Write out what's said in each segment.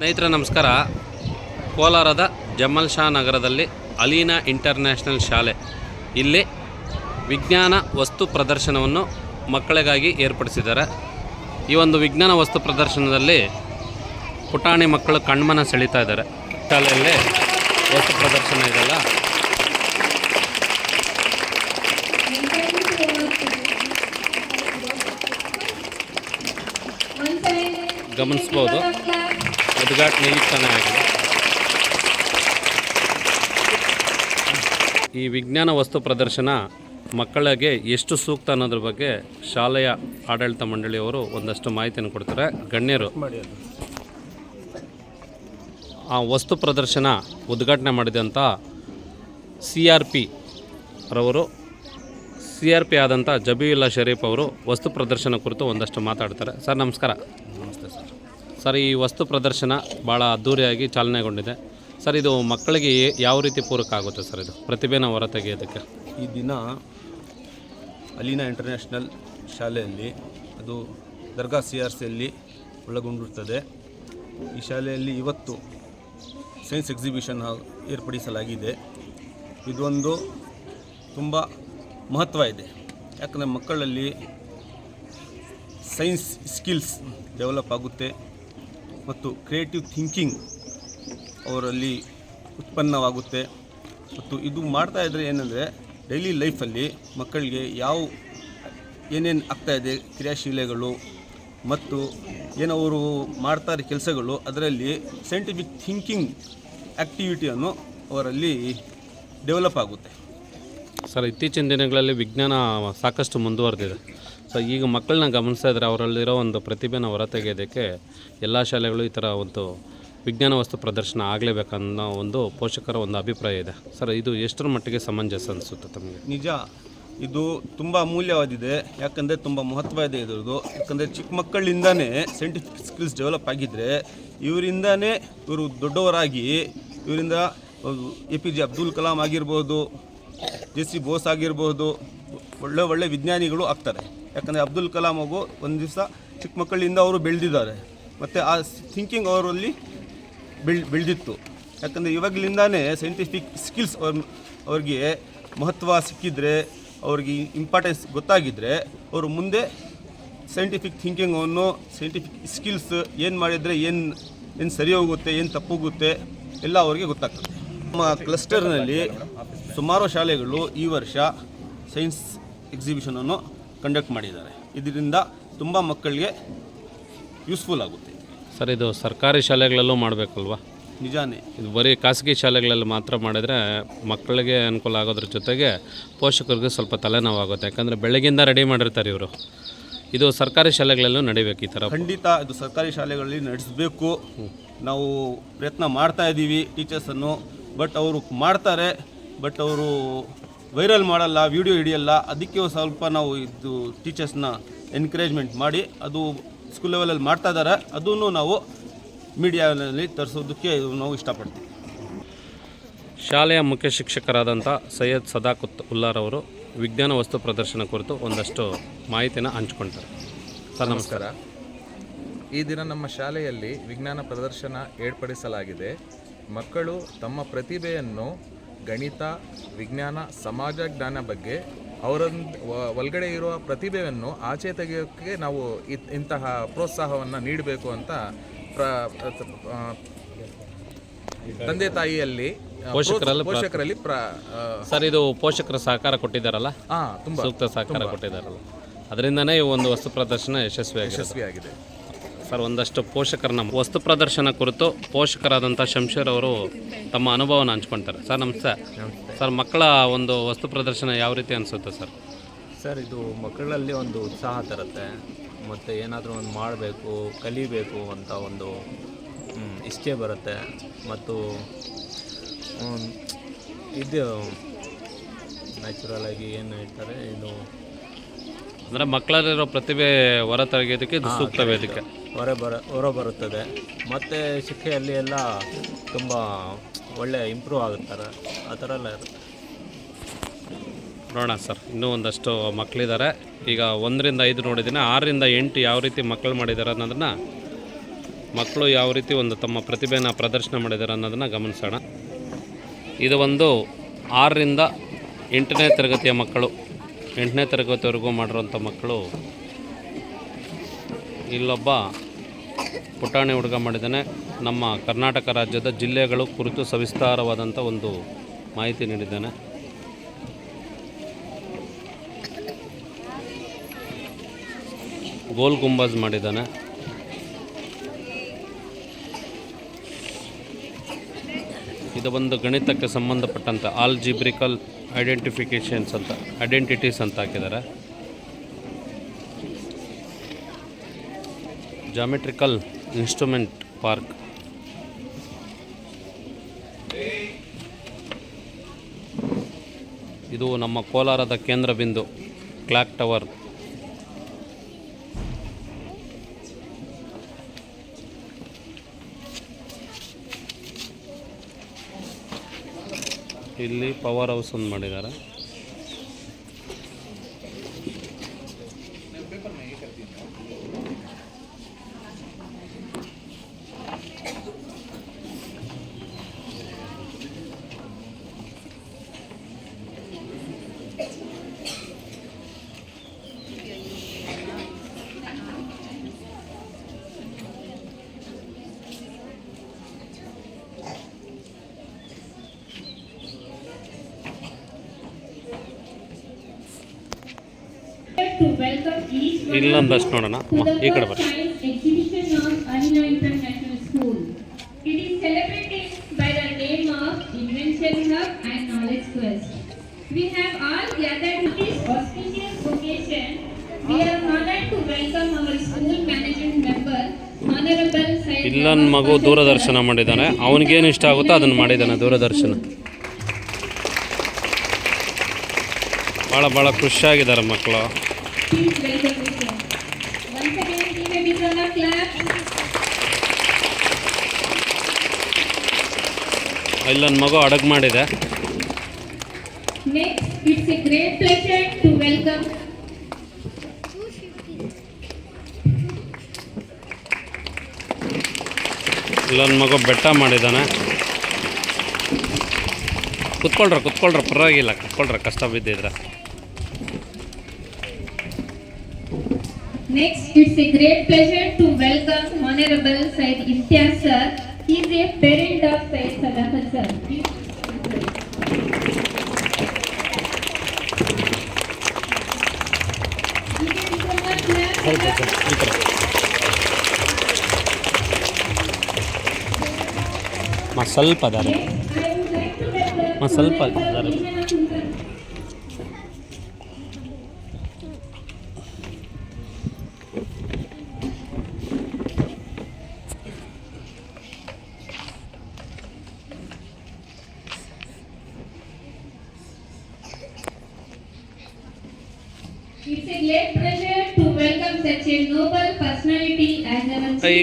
ಸ್ನೇಹಿತರೆ, ನಮಸ್ಕಾರ. ಕೋಲಾರದ ಜಮಲ್ ಶಾ ನಗರದಲ್ಲಿ ಅಲೀನಾ ಇಂಟರ್ನ್ಯಾಷನಲ್ ಶಾಲೆ. ಇಲ್ಲಿ ವಿಜ್ಞಾನ ವಸ್ತು ಪ್ರದರ್ಶನವನ್ನು ಮಕ್ಕಳಿಗಾಗಿ ಏರ್ಪಡಿಸಿದ್ದಾರೆ. ಈ ಒಂದು ವಿಜ್ಞಾನ ವಸ್ತು ಪ್ರದರ್ಶನದಲ್ಲಿ ಪುಟಾಣಿ ಮಕ್ಕಳು ಕಣ್ಮನ ಸೆಳೀತಾ ಇದ್ದಾರೆ. ಶಾಲೆಯಲ್ಲಿ ವಸ್ತು ಪ್ರದರ್ಶನ ಇದೆಲ್ಲ. ಗಮನಿಸ್ಬೋದು. ಉದ್ಘಾಟನೆ ಈಗ ತಾನೇ ಈ ವಿಜ್ಞಾನ ವಸ್ತು ಪ್ರದರ್ಶನ ಮಕ್ಕಳಿಗೆ ಎಷ್ಟು ಸೂಕ್ತ ಅನ್ನೋದ್ರ ಬಗ್ಗೆ ಶಾಲೆಯ ಆಡಳಿತ ಮಂಡಳಿಯವರು ಒಂದಷ್ಟು ಮಾಹಿತಿಯನ್ನು ಕೊಡ್ತಾರೆ. ಗಣ್ಯರು, ಆ ವಸ್ತು ಪ್ರದರ್ಶನ ಉದ್ಘಾಟನೆ ಮಾಡಿದಂಥ ಸಿ ಆರ್ ಪಿ ರವರು, ಸಿ ಆರ್ ಪಿ ಆದಂಥ ಜಬೀವುಲ್ಲಾ ಶರೀಫ್ ಅವರು ವಸ್ತು ಪ್ರದರ್ಶನ ಕುರಿತು ಒಂದಷ್ಟು ಮಾತಾಡ್ತಾರೆ. ಸರ್, ನಮಸ್ಕಾರ. ನಮಸ್ತೆ ಸರ್. ಸರ್, ಈ ವಸ್ತು ಪ್ರದರ್ಶನ ಭಾಳ ಅದ್ಧೂರಿಯಾಗಿ ಚಾಲನೆಗೊಂಡಿದೆ. ಸರ್, ಇದು ಮಕ್ಕಳಿಗೆ ಯಾವ ರೀತಿ ಪೂರಕ ಆಗುತ್ತೆ ಸರ್ ಇದು? ಪ್ರತಿಭೆನ ಹೊರತೆಗೆಯೋದಕ್ಕೆ. ಈ ದಿನ ಅಲೀನಾ ಇಂಟರ್ನ್ಯಾಷನಲ್ ಶಾಲೆಯಲ್ಲಿ, ಅದು ದರ್ಗಾ ಸಿ ಆರ್ ಸಿಯಲ್ಲಿ ಒಳಗೊಂಡಿರ್ತದೆ ಈ ಶಾಲೆಯಲ್ಲಿ ಇವತ್ತು ಸೈನ್ಸ್ ಎಕ್ಸಿಬಿಷನ್ ಏರ್ಪಡಿಸಲಾಗಿದೆ. ಇದೊಂದು ತುಂಬ ಮಹತ್ವ ಇದೆ. ಯಾಕಂದರೆ ಮಕ್ಕಳಲ್ಲಿ ಸೈನ್ಸ್ ಸ್ಕಿಲ್ಸ್ ಡೆವಲಪ್ ಆಗುತ್ತೆ. ಮತ್ತು ಕ್ರಿಯೇಟಿವ್ ಥಿಂಕಿಂಗ್ ಅವರಲ್ಲಿ ಉತ್ಪನ್ನವಾಗುತ್ತೆ. ಮತ್ತು ಇದು ಮಾಡ್ತಾ ಇದ್ದರೆ ಏನಂದರೆ ಡೈಲಿ ಲೈಫಲ್ಲಿ ಮಕ್ಕಳಿಗೆ ಯಾವ ಏನೇನು ಆಗ್ತಾಯಿದೆ ಕ್ರಿಯಾಶೀಲೆಗಳು ಮತ್ತು ಏನವರು ಮಾಡ್ತಾರೆ ಕೆಲಸಗಳು, ಅದರಲ್ಲಿ ಸೈಂಟಿಫಿಕ್ ಥಿಂಕಿಂಗ್ ಆ್ಯಕ್ಟಿವಿಟಿಯನ್ನು ಅವರಲ್ಲಿ ಡೆವಲಪ್ ಆಗುತ್ತೆ. ಸರ್, ಇತ್ತೀಚಿನ ದಿನಗಳಲ್ಲಿ ವಿಜ್ಞಾನ ಸಾಕಷ್ಟು ಮುಂದುವರೆದಿದೆ. ಸೊ ಈಗ ಮಕ್ಕಳನ್ನ ಗಮನಿಸ್ತಾ ಇದ್ದರೆ ಅವರಲ್ಲಿರೋ ಒಂದು ಪ್ರತಿಭೆನ ಹೊರತೆಗೆಯೋದಕ್ಕೆ ಎಲ್ಲ ಶಾಲೆಗಳು ಈ ಥರ ಒಂದು ವಿಜ್ಞಾನ ವಸ್ತು ಪ್ರದರ್ಶನ ಆಗಲೇಬೇಕನ್ನೋ ಒಂದು ಪೋಷಕರ ಒಂದು ಅಭಿಪ್ರಾಯ ಇದೆ. ಸರ್ ಇದು ಎಷ್ಟರ ಮಟ್ಟಿಗೆ ಸಮಂಜಸ ಅನಿಸುತ್ತೆ ತಮಗೆ? ನಿಜ, ಇದು ತುಂಬ ಅಮೂಲ್ಯವಾದಿದೆ. ಯಾಕಂದರೆ ತುಂಬ ಮಹತ್ವ ಇದೆ ಇದ್ರದ್ದು. ಯಾಕಂದರೆ ಚಿಕ್ಕ ಮಕ್ಕಳಿಂದನೇ ಸೈಂಟಿಫಿಕ್ ಸ್ಕಿಲ್ಸ್ ಡೆವಲಪ್ ಆಗಿದ್ದರೆ ಇವರಿಂದನೇ ಇವರು ದೊಡ್ಡವರಾಗಿ, ಇವರಿಂದ A P J Abdul Kalam ಆಗಿರ್ಬೋದು, ಜೆ ಸಿ ಬೋಸ್ ಆಗಿರ್ಬೋದು, ಒಳ್ಳೆ ಒಳ್ಳೆ ವಿಜ್ಞಾನಿಗಳು ಆಗ್ತಾರೆ. ಯಾಕಂದರೆ ಅಬ್ದುಲ್ ಕಲಾಂ ಅವರು ಒಂದು ದಿವಸ ಚಿಕ್ಕ ಮಕ್ಕಳಿಂದ ಅವರು ಬೆಳೆದಿದ್ದಾರೆ. ಮತ್ತು ಆ ಥಿಂಕಿಂಗ್ ಅವರಲ್ಲಿ ಬೆಳ್, ಬೆಳೆದಿತ್ತು. ಯಾಕಂದರೆ ಇವಾಗಲಿಂದಾನೇ ಸೈಂಟಿಫಿಕ್ ಸ್ಕಿಲ್ಸ್ ಅವ್ರ, ಅವ್ರಿಗೆ ಮಹತ್ವ ಸಿಕ್ಕಿದ್ರೆ, ಅವ್ರಿಗೆ ಇಂಪಾರ್ಟೆನ್ಸ್ ಗೊತ್ತಾಗಿದ್ದರೆ ಅವರು ಮುಂದೆ ಸೈಂಟಿಫಿಕ್ ಥಿಂಕಿಂಗನ್ನು ಸೈಂಟಿಫಿಕ್ ಸ್ಕಿಲ್ಸ್ ಏನು ಮಾಡಿದರೆ ಏನು ಏನು ಸರಿ ಹೋಗುತ್ತೆ, ಏನು ತಪ್ಪೋಗುತ್ತೆ ಎಲ್ಲ ಅವರಿಗೆ ಗೊತ್ತಾಗ್ತದೆ. ನಮ್ಮ ಕ್ಲಸ್ಟರ್ನಲ್ಲಿ ಸುಮಾರು ಶಾಲೆಗಳು ಈ ವರ್ಷ ಸೈನ್ಸ್ ಎಕ್ಸಿಬಿಷನನ್ನು ಕಂಡಕ್ಟ್ ಮಾಡಿದ್ದಾರೆ. ಇದರಿಂದ ತುಂಬ ಮಕ್ಕಳಿಗೆ ಯೂಸ್ಫುಲ್ ಆಗುತ್ತೆ. ಸರ್ ಇದು ಸರ್ಕಾರಿ ಶಾಲೆಗಳಲ್ಲೂ ಮಾಡಬೇಕಲ್ವಾ? ನಿಜಾನೇ. ಇದು ಬರೀ ಖಾಸಗಿ ಶಾಲೆಗಳಲ್ಲಿ ಮಾತ್ರ ಮಾಡಿದರೆ ಮಕ್ಕಳಿಗೆ ಅನುಕೂಲ ಆಗೋದ್ರ ಜೊತೆಗೆ ಪೋಷಕರಿಗೆ ಸ್ವಲ್ಪ ತಲೆನೋವಾಗುತ್ತೆ. ಯಾಕಂದರೆ ಬೆಳಗ್ಗೆಯಿಂದ ರೆಡಿ ಮಾಡಿರ್ತಾರೆ ಇವರು. ಇದು ಸರ್ಕಾರಿ ಶಾಲೆಗಳಲ್ಲೂ ನಡಿಬೇಕು ಈ ಥರ. ಖಂಡಿತ ಇದು ಸರ್ಕಾರಿ ಶಾಲೆಗಳಲ್ಲಿ ನಡೆಸಬೇಕು. ನಾವು ಪ್ರಯತ್ನ ಮಾಡ್ತಾ ಇದ್ದೀವಿ ಟೀಚರ್ಸನ್ನು. ಬಟ್ ಅವರು ಮಾಡ್ತಾರೆ. ಬಟ್ ಅವರು ವೈರಲ್ ಮಾಡಲ್ಲ ವಿಡಿಯೋ ಹಿಡಿಯಲ್ಲ ಅದಕ್ಕೆ ಸ್ವಲ್ಪ ನಾವು ಇದು ಟೀಚರ್ಸ್ನ ಎನ್ಕರೇಜ್ಮೆಂಟ್ ಮಾಡಿ ಅದು ಸ್ಕೂಲ್ ಲೆವೆಲಲ್ಲಿ ಮಾಡ್ತಾ ಇದ್ದಾರೆ ಅದನ್ನು ನಾವು ಮೀಡಿಯಾನಲ್ಲಿ ತರಿಸೋದಕ್ಕೆ ನಾವು ಇಷ್ಟಪಡ್ತೀವಿ. ಶಾಲೆಯ ಮುಖ್ಯ ಶಿಕ್ಷಕರಾದಂಥ ಸೈಯದ್ ಸದಾಕುತ್ ಉಲ್ಲಾರವರು ವಿಜ್ಞಾನ ವಸ್ತು ಪ್ರದರ್ಶನ ಕುರಿತು ಒಂದಷ್ಟು ಮಾಹಿತಿನ ಹಂಚ್ಕೊಳ್ತಾರೆ ಸರ್ ನಮಸ್ಕಾರ. ಈ ದಿನ ನಮ್ಮ ಶಾಲೆಯಲ್ಲಿ ವಿಜ್ಞಾನ ಪ್ರದರ್ಶನ ಏರ್ಪಡಿಸಲಾಗಿದೆ. ಮಕ್ಕಳು ತಮ್ಮ ಪ್ರತಿಭೆಯನ್ನು ಗಣಿತ ವಿಜ್ಞಾನ ಸಮಾಜ ಜ್ಞಾನ ಬಗ್ಗೆ ಅವರ ಒಳಗಡೆ ಇರುವ ಪ್ರತಿಭೆಯನ್ನು ಆಚೆ ತೆಗೆಯೋಕ್ಕೆ ನಾವು ಇತ್- ಇಂತಹ ಪ್ರೋತ್ಸಾಹವನ್ನು ನೀಡಬೇಕು ಅಂತ ಪ್ರ ತಂದೆ ತಾಯಿಯಲ್ಲಿ ಪೋಷಕರಲ್ಲಿ ಪೋಷಕರಲ್ಲಿ ಪ್ರ ಸರ್ ಇದು ಪೋಷಕರ ಸಹಕಾರ ಕೊಟ್ಟಿದ್ದಾರಲ್ಲ? ಹಾಂ ತುಂಬ ಸೂಕ್ತ ಸಹಕಾರ ಕೊಟ್ಟಿದ್ದಾರಲ್ಲ. ಅದರಿಂದನೇ ಈ ಒಂದು ವಸ್ತು ಪ್ರದರ್ಶನ ಯಶಸ್ವಿಯಾಗಿದೆ. ಯಶಸ್ವಿಯಾಗಿದೆ. ಸರ್ ಒಂದಷ್ಟು ಪೋಷಕರನ್ನ ವಸ್ತು ಪ್ರದರ್ಶನ ಕುರಿತು ಪೋಷಕರಾದಂಥ ಶಂಶೀರ್ ಅವರು ತಮ್ಮ ಅನುಭವನ ಹಂಚ್ಕೊಳ್ತಾರೆ ಸರ್ ನಮಸ್ತೆ. ಸರ್ ಮಕ್ಕಳ ಒಂದು ವಸ್ತು ಪ್ರದರ್ಶನ ಯಾವ ರೀತಿ ಅನಿಸುತ್ತೆ ಸರ್? ಸರ್ ಇದು ಮಕ್ಕಳಲ್ಲಿ ಒಂದು ಉತ್ಸಾಹ ತರುತ್ತೆ. ಮತ್ತು ಏನಾದರೂ ಒಂದು ಮಾಡಬೇಕು ಕಲಿಬೇಕು ಅಂತ ಒಂದು ಇಷ್ಟೇ ಬರುತ್ತೆ. ಮತ್ತು ಇದು ನ್ಯಾಚುರಲ್ ಆಗಿ ಏನು ಹೇಳ್ತಾರೆ ಇದು ಅಂದರೆ ಮಕ್ಕಳಲ್ಲಿರೋ ಪ್ರತಿಭೆ ಹೊರ ತೆಗೆಯೋದಕ್ಕೆ ಇದು ಸೂಕ್ತ ವೇದಿಕೆ. ಹೊರ ಬರ ಹೊರಬರುತ್ತದೆ ಮತ್ತು ಶಿಕ್ಷೆಯಲ್ಲಿ ಎಲ್ಲ ತುಂಬ ಒಳ್ಳೆ ಇಂಪ್ರೂವ್ ಆಗುತ್ತಾರೆ. ಆ ಥರ ಎಲ್ಲ ನೋಡೋಣ ಸರ್, ಇನ್ನೂ ಒಂದಷ್ಟು ಮಕ್ಕಳಿದ್ದಾರೆ ಈಗ ಒಂದರಿಂದ ಐದು ನೋಡಿದ್ದೀನಿ. ಆರರಿಂದ ಎಂಟು ಯಾವ ರೀತಿ ಮಕ್ಕಳು ಮಾಡಿದ್ದಾರೆ ಅನ್ನೋದನ್ನು ಮಕ್ಕಳು ಯಾವ ರೀತಿ ಒಂದು ತಮ್ಮ ಪ್ರತಿಭೆನ ಪ್ರದರ್ಶನ ಮಾಡಿದ್ದಾರೆ ಅನ್ನೋದನ್ನು ಗಮನಿಸೋಣ. ಇದು ಒಂದು ಆರರಿಂದ ಎಂಟನೇ ತರಗತಿಯ ಮಕ್ಕಳು. ಎಂಟನೇ ತರಗತಿವರೆಗೂ ಮಾಡಿರೋಂಥ ಮಕ್ಕಳು ಇಲ್ಲೊಬ್ಬ ಪುಟಾಣಿ ಹುಡುಗ ಮಾಡಿದ್ದಾನೆ. ನಮ್ಮ ಕರ್ನಾಟಕ ರಾಜ್ಯದ ಜಿಲ್ಲೆಗಳು ಕುರಿತು ಸವಿಸ್ತಾರವಾದಂಥ ಒಂದು ಮಾಹಿತಿ ನೀಡಿದ್ದಾನೆ. ಗೋಲ್ ಗುಂಬಾಜ್ ಮಾಡಿದ್ದಾನೆ. ಇದು ಒಂದು ಗಣಿತಕ್ಕೆ ಸಂಬಂಧಪಟ್ಟಂಥ ಆಲ್ಜಿಬ್ರಿಕಲ್ ಐಡೆಂಟಿಫಿಕೇಷನ್ಸ್ ಅಂತ ಐಡೆಂಟಿಟೀಸ್ ಅಂತ ಹಾಕಿದ್ದಾರೆ. ಜಾಮೆಟ್ರಿಕಲ್ ಇನ್ಸ್ಟ್ರೂಮೆಂಟ್ ಪಾರ್ಕ್ ಇದು ನಮ್ಮ ಕೋಲಾರದ ಕೇಂದ್ರ ಬಿಂದು ಕ್ಲಾಕ್ ಟವರ್ ಇಲ್ಲಿ ಪವರ್ ಹೌಸ್ ಒಂದು ಮಾಡಿದ್ದಾರೆ ಇಲ್ಲ ಅಂದಷ್ಟು ನೋಡೋಣ. ಈ ಕಡೆ ಬರ್ತೀವಿ ಇಲ್ಲ ಮಗು ದೂರದರ್ಶನ ಮಾಡಿದ್ದಾನೆ. ಅವನಿಗೇನು ಇಷ್ಟ ಆಗುತ್ತೋ ಅದನ್ನು ಮಾಡಿದ್ದಾನೆ ದೂರದರ್ಶನ. ಭಾಳ ಭಾಳ ಖುಷಿಯಾಗಿದ್ದಾರೆ ಮಕ್ಕಳು. ಇಲ್ಲ ನನ್ನ ಮಗು ಅಡಗ್ ಮಾಡಿದೆ. ಇಲ್ಲ ನನ್ನ ಮಗು ಬೆಟ್ಟ ಮಾಡಿದ್ದಾನೆ ಕುತ್ಕೊಳ್ರ ಕುತ್ಕೊಳ್ರ ಪರವಾಗಿಲ್ಲ ಕುತ್ಕೊಳ್ರ ಕಷ್ಟ ಬಿದ್ದಿದ್ರೆ. Next, it's a great pleasure to welcome Honorable Said Imtiaz sir. He is a parent of Said Sadaqat sir. ಈ ಕಡೆ ಮ ಸ್ವಲ್ಪ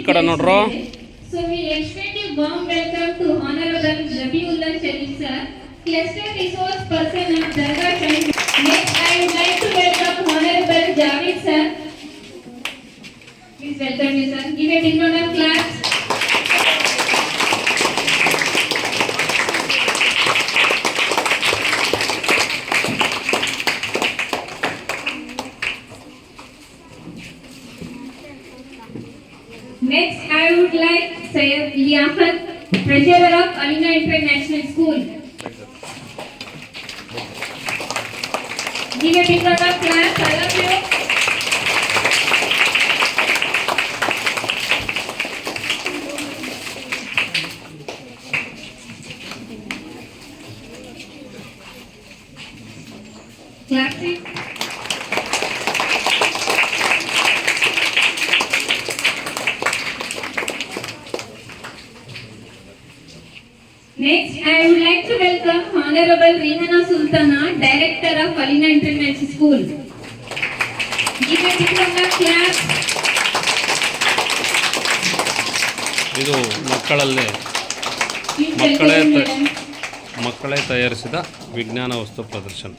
guest ನೋಡ್ರೋ. today. So we extend a warm welcome to Honorable Rabiullah Sharif sir, Cluster Resource Person of Dargah Sharif. Next, I would like to welcome Honorable Javed sir. Please welcome you sir. Give a big round of Next, I would like Syed Liafat, Treasurer of Alina International School. Give a big round of applause, all of you. Classic. Next I would like to welcome honourable Rehana Sultana director of ಅಲಿನ internet school ಇದು ಮಕ್ಕಳಲ್ಲಿ ಮಕ್ಕಳೇ ಮಕ್ಕಳೇ ತಯಾರಿಸಿದ ವಿಜ್ಞಾನ ವಸ್ತು ಪ್ರದರ್ಶನ.